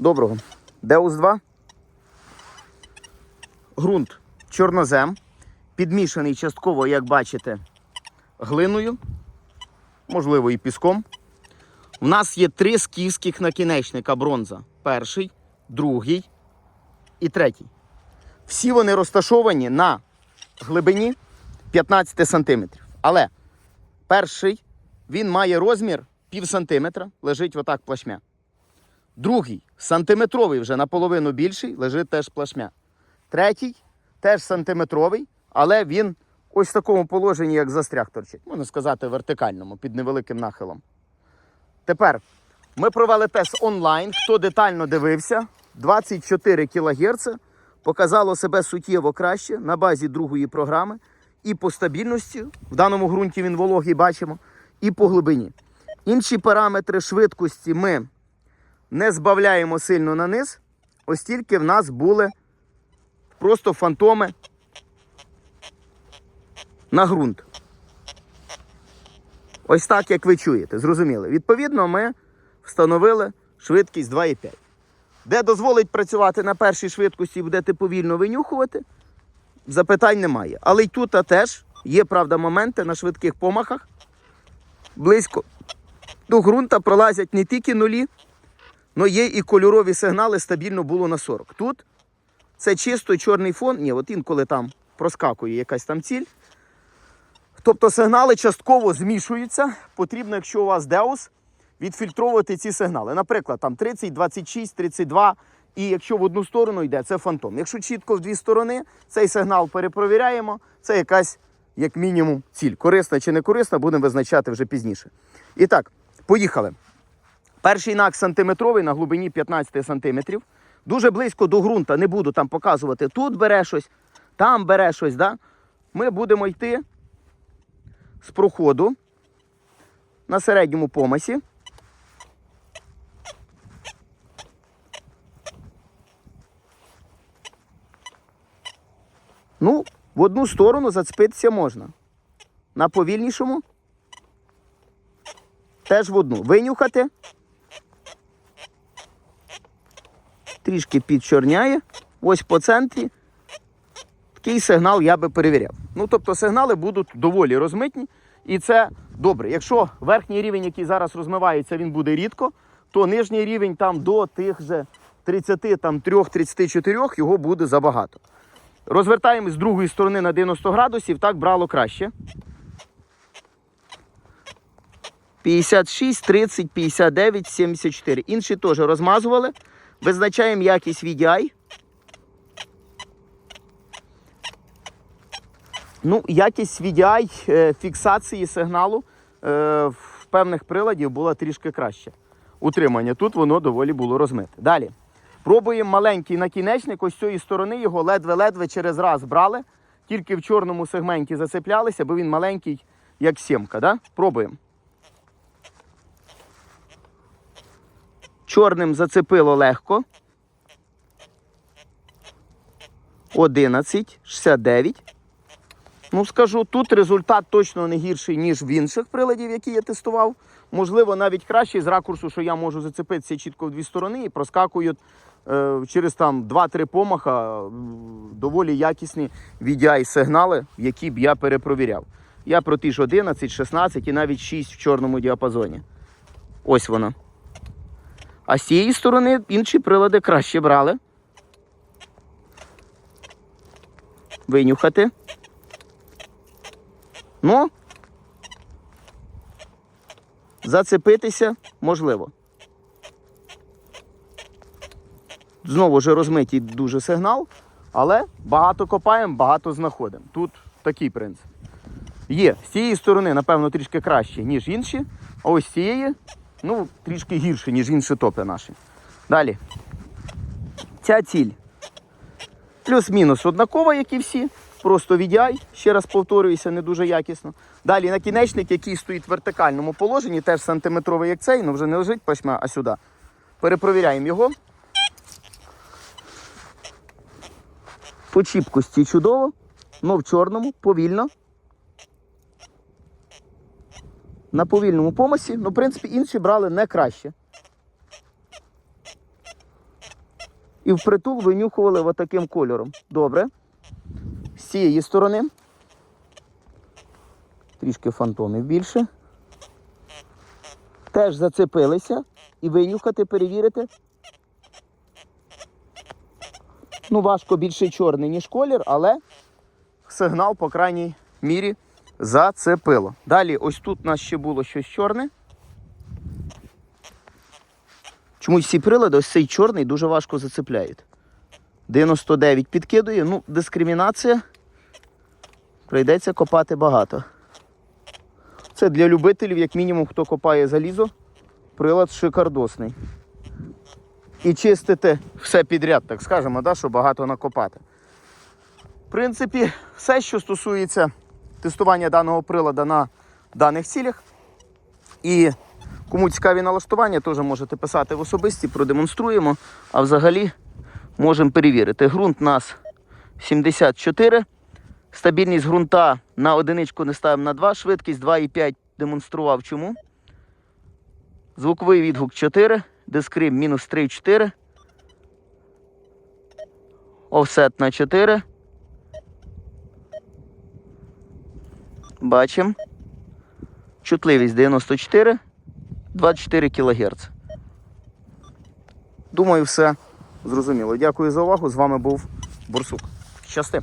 Доброго. Деус 2. Грунт чорнозем. Підмішаний частково, як бачите, глиною, можливо, і піском. У нас є три скіфських накінечника бронза. Перший, другий і третій. Всі вони розташовані на глибині 15 см. Але перший він має розмір пів сантиметра, лежить отак плашмя. Другий сантиметровий вже наполовину більший, лежить теж плашмя. Третій теж сантиметровий, але він ось в такому положенні, як застряг торчить. Можна сказати, вертикальному, під невеликим нахилом. Тепер ми провели тест онлайн. Хто детально дивився, 24 кГц показало себе суттєво краще на базі другої програми. І по стабільності, в даному ґрунті він вологий бачимо, і по глибині. Інші параметри швидкості ми не збавляємо сильно на низ, ось тільки в нас були просто фантоми на ґрунт. Ось так, як ви чуєте, зрозуміли. Відповідно, ми встановили швидкість 2,5. Де дозволить працювати на першій швидкості і будете повільно винюхувати, запитань немає. Але й тут теж є, правда, моменти на швидких помахах. Близько до ґрунта пролазять не тільки нулі, але є і кольорові сигнали стабільно було на 40. Тут це чисто чорний фон. Ні, от інколи там проскакує якась там ціль. Тобто сигнали частково змішуються. Потрібно, якщо у вас деус, відфільтровувати ці сигнали. Наприклад, там 30, 26, 32. І якщо в одну сторону йде, це фантом. Якщо чітко в дві сторони, цей сигнал перепровіряємо, це якась, як мінімум, ціль. Корисна чи не корисна, будемо визначати вже пізніше. І так, поїхали. Перший нак сантиметровий на глибині 15 сантиметрів. Дуже близько до ґрунта, не буду там показувати. Тут бере щось, там бере щось. Да? Ми будемо йти з проходу на середньому помасі. Ну, в одну сторону зацепитися можна. На повільнішому теж в одну. Винюхати. Трішки підчорняє. Ось по центрі. Такий сигнал я би перевіряв. Ну, тобто сигнали будуть доволі розмитні. І це добре. Якщо верхній рівень, який зараз розмивається, він буде рідко, то нижній рівень там до тих же 33-34 його буде забагато. Розвертаємо з другої сторони на 90 градусів, так брало краще. 56, 30, 59, 74. Інші теж розмазували. Визначаємо якість VDI. Ну, якість VDI е, фіксації сигналу е, в певних приладів була трішки краще. Утримання тут воно доволі було розмите. Далі. Пробуємо маленький накінечник. Ось цієї сторони його ледве-ледве через раз брали. Тільки в чорному сегменті зацеплялися, бо він маленький, як сімка. Да? Пробуємо. Чорним зацепило легко. 11, 69. Ну, скажу, тут результат точно не гірший, ніж в інших приладів, які я тестував. Можливо, навіть кращий з ракурсу, що я можу зацепитися чітко в дві сторони і проскакують е, через там 2-3 помаха доволі якісні VDI-сигнали, які б я перепровіряв. Я про ті ж 11, 16 і навіть 6 в чорному діапазоні. Ось вона. А з цієї сторони інші прилади краще брали. Винюхати. Ну, зацепитися можливо. Знову ж розмитий дуже сигнал, але багато копаємо, багато знаходимо. Тут такий принцип. Є з цієї сторони, напевно, трішки краще, ніж інші. А ось з цієї, ну, трішки гірше, ніж інші топи наші. Далі. Ця ціль. Плюс-мінус однакова, як і всі. Просто VDI, ще раз повторююся, не дуже якісно. Далі накінечник, який стоїть в вертикальному положенні, теж сантиметровий, як цей, але вже не лежить пашма, а сюди. Перепровіряємо його. По чіпкості чудово, але в чорному, повільно. На повільному помасі, ну, в принципі, інші брали не краще. і впритул винюхували отаким кольором. Добре. З цієї сторони. Трішки фантомів більше. Теж зацепилися і винюхати, перевірити. Ну, важко більше чорний, ніж колір, але сигнал, по крайній мірі, зацепило. Далі, ось тут у нас ще було щось чорне. Чомусь всі прилади, ось цей чорний дуже важко зацепляють. 99 підкидує, ну, дискримінація. Прийдеться копати багато. Це для любителів, як мінімум, хто копає залізо, прилад шикардосний. І чистити все підряд, так скажемо, да, щоб багато накопати. В принципі, все, що стосується тестування даного прилада на даних цілях. І кому цікаві налаштування, теж можете писати в особисті, продемонструємо. А взагалі можемо перевірити. Ґрунт у нас 74. Стабільність ґрунта на одиничку не ставимо на 2, швидкість 2,5 демонстрував чому. Звуковий відгук 4, дискрим мінус 3,4. Офсет на 4. Бачимо. Чутливість 94, 24 кГц. Думаю, все зрозуміло. Дякую за увагу. З вами був Бурсук. Щасти!